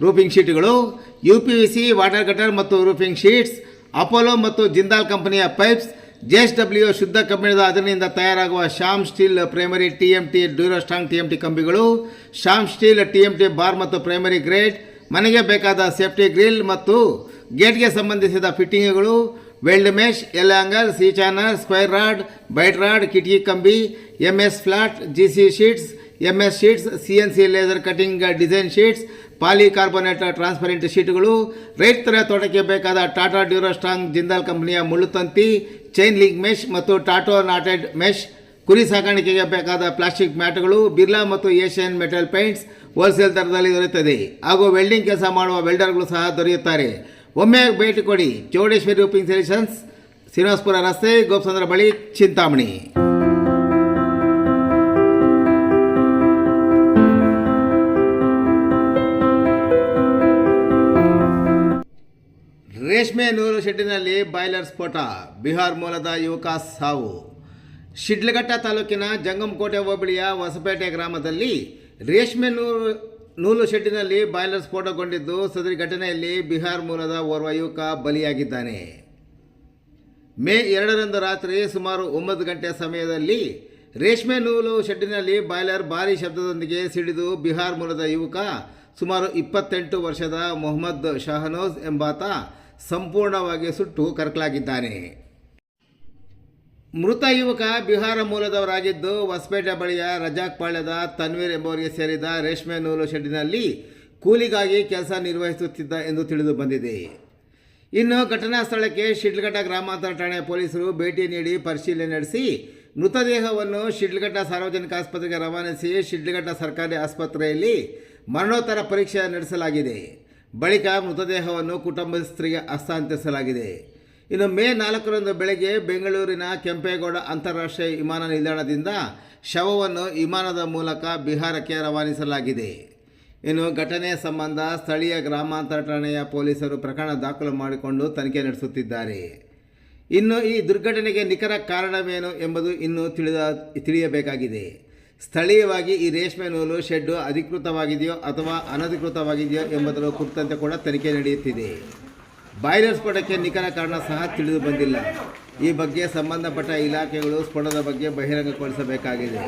Roofing ಶೀಟ್ಗಳು U P V C water gutter ಮತ್ತು roofing sheets Apollo ಮತ್ತು ಜಿಂದಾಲ್ ಕಂಪನಿಯ pipes J S W ಶುದ್ಧ ಕಬ್ಬಿಣದ ಅದರಿಂದ ತಯಾರಾಗುವ Shyam steel primary T M T durostrong T M T ಕಂಬಿಗಳು Shyam steel T M T bar ಮತ್ತು primary grade ಮನೆಗೆ ಬೇಕಾದ safety grill ಮತ್ತು ಗೇಟ್ಗೆ ಸಂಬಂಧಿಸಿದ ಫಿಟ್ಟಿಂಗ್ಗಳು weld mesh L angle C channel square rod bite rod ಕಿಟಕಿ ಕಂಬಿ M S flat G C sheets M S sheets C N C laser cutting design sheets polycarbonate transparent ಶೀಟ್ಗಳು ರೈತರ ತೋಟಕ್ಕೆ ಬೇಕಾದ ಟಾಟಾ ಡ್ಯೂರೋ ಸ್ಟ್ರಾಂಗ್ ಜಿಂದಾಲ್ ಕಂಪನಿಯ ಮುಳ್ಳುತಂತಿ chain link mesh ಮತ್ತು ಟಾಟೋ ನಾಟೆಡ್ mesh ಕುರಿ ಸಾಕಾಣಿಕೆಗೆ ಬೇಕಾದ ಪ್ಲಾಸ್ಟಿಕ್ ಮ್ಯಾಟ್ಗಳು, ಬಿರ್ಲಾ ಮತ್ತು ಏಷ್ಯನ್ ಮೆಟಲ್ ಪೈಂಟ್ಸ್, ಹೋಲ್ಸೇಲ್ ದರದಲ್ಲಿ ದೊರೆಯುತ್ತದೆ. ಹಾಗೂ ವೆಲ್ಡಿಂಗ್ ಕೆಲಸ ಮಾಡುವ ವೆಲ್ಡರ್ಗಳು ಸಹ ದೊರೆಯುತ್ತಾರೆ. ಒಮ್ಮೆ ಭೇಟಿ ಕೊಡಿ ಚೌಡೇಶ್ವರಿ ರೂಪಿಂಗ್ ಸೊಲ್ಯೂಷನ್ಸ್ ಶ್ರೀನಿವಾಸಪುರ ರಸ್ತೆ, ಗೋಪಸಂದ್ರ ಬಳಿ ಚಿಂತಾಮಣಿ. ರೇಷ್ಮೆ ನೂರು ಶೆಡ್ಡಿನಲ್ಲಿ ಬಾಯ್ಲರ್ ಸ್ಫೋಟ, ಬಿಹಾರ್ ಮೂಲದ ಯುವಕ ಸಾವು. ಶಿಡ್ಲಘಟ್ಟ ತಾಲೂಕಿನ ಜಂಗಮಕೋಟೆ ಹೋಬಳಿಯ ಹೊಸಪೇಟೆ ಗ್ರಾಮದಲ್ಲಿ ರೇಷ್ಮೆ ನೂಲು ನೂಲು ಶೆಟ್ಟಿನಲ್ಲಿ ಬಾಯ್ಲರ್ ಸ್ಫೋಟಗೊಂಡಿದ್ದು ಸದರಿ ಘಟನೆಯಲ್ಲಿ ಬಿಹಾರ್ ಮೂಲದ ಓರ್ವ ಯುವಕ ಬಲಿಯಾಗಿದ್ದಾನೆ. ಮೇ ಎರಡರಂದು ರಾತ್ರಿ ಸುಮಾರು ಒಂಬತ್ತು ಗಂಟೆ ಸಮಯದಲ್ಲಿ ರೇಷ್ಮೆ ನೂಲು ಶೆಡ್ಡಿನಲ್ಲಿ ಬಾಯ್ಲರ್ ಭಾರಿ ಶಬ್ದದೊಂದಿಗೆ ಸಿಡಿದು ಬಿಹಾರ್ ಮೂಲದ ಯುವಕ ಸುಮಾರು ಇಪ್ಪತ್ತೆಂಟು ವರ್ಷದ ಮೊಹಮ್ಮದ್ ಶಹನೋಜ್ ಎಂಬಾತ ಸಂಪೂರ್ಣವಾಗಿ ಸುಟ್ಟು ಕರಕಲಾಗಿದ್ದಾನೆ. ಮೃತ ಯುವಕ ಬಿಹಾರ ಮೂಲದವರಾಗಿದ್ದು, ಹೊಸಪೇಟೆ ಬಳಿಯ ರಜಾಕ್ ಪಾಳ್ಯದ ತನ್ವೀರ್ ಎಂಬುವರಿಗೆ ಸೇರಿದ ರೇಷ್ಮೆ ನೂಲು ಶೆಡ್ಡಿನಲ್ಲಿ ಕೂಲಿಗಾಗಿ ಕೆಲಸ ನಿರ್ವಹಿಸುತ್ತಿದ್ದ ಎಂದು ತಿಳಿದು ಬಂದಿದೆ. ಇನ್ನು ಘಟನಾ ಸ್ಥಳಕ್ಕೆ ಶಿಡ್ಲಘಟ್ಟ ಗ್ರಾಮಾಂತರ ಠಾಣೆ ಪೊಲೀಸರು ಭೇಟಿ ನೀಡಿ ಪರಿಶೀಲನೆ ನಡೆಸಿ, ಮೃತದೇಹವನ್ನು ಶಿಡ್ಲಘಟ್ಟ ಸಾರ್ವಜನಿಕ ಆಸ್ಪತ್ರೆಗೆ ರವಾನಿಸಿ ಶಿಡ್ಲಘಟ್ಟ ಸರ್ಕಾರಿ ಆಸ್ಪತ್ರೆಯಲ್ಲಿ ಮರಣೋತ್ತರ ಪರೀಕ್ಷೆ ನಡೆಸಲಾಗಿದೆ. ಬಳಿಕ ಮೃತದೇಹವನ್ನು ಕುಟುಂಬಸ್ಥರಿಗೆ ಹಸ್ತಾಂತರಿಸಲಾಗಿದೆ. ಇನ್ನು ಮೇ ನಾಲ್ಕರಂದು ಬೆಳಗ್ಗೆ ಬೆಂಗಳೂರಿನ ಕೆಂಪೇಗೌಡ ಅಂತಾರಾಷ್ಟ್ರೀಯ ವಿಮಾನ ನಿಲ್ದಾಣದಿಂದ ಶವವನ್ನು ವಿಮಾನದ ಮೂಲಕ ಬಿಹಾರಕ್ಕೆ ರವಾನಿಸಲಾಗಿದೆ. ಇನ್ನು ಘಟನೆ ಸಂಬಂಧ ಸ್ಥಳೀಯ ಗ್ರಾಮಾಂತರ ಠಾಣೆಯ ಪೊಲೀಸರು ಪ್ರಕರಣ ದಾಖಲು ಮಾಡಿಕೊಂಡು ತನಿಖೆ ನಡೆಸುತ್ತಿದ್ದಾರೆ. ಇನ್ನು ಈ ದುರ್ಘಟನೆಗೆ ನಿಖರ ಕಾರಣವೇನು ಎಂಬುದು ಇನ್ನೂ ತಿಳಿದ, ತಿಳಿಯಬೇಕಾಗಿದೆ. ಸ್ಥಳೀಯವಾಗಿ ಈ ರೇಷ್ಮೆ ನೂಲು ಶೆಡ್ಡು ಅಧಿಕೃತವಾಗಿದೆಯೋ ಅಥವಾ ಅನಧಿಕೃತವಾಗಿದೆಯೋ ಎಂಬುದರ ಕುರಿತಂತೆ ಕೂಡ ತನಿಖೆ ನಡೆಯುತ್ತಿದೆ. ಬಾಯ್ಲರ್ ಸ್ಫೋಟಕ್ಕೆ ನಿಖರ ಕಾರಣ ಸಹ ತಿಳಿದು ಬಂದಿಲ್ಲ. ಈ ಬಗ್ಗೆ ಸಂಬಂಧಪಟ್ಟ ಇಲಾಖೆಗಳು ಸ್ಫೋಟದ ಬಗ್ಗೆ ಬಹಿರಂಗಗೊಳಿಸಬೇಕಾಗಿದೆ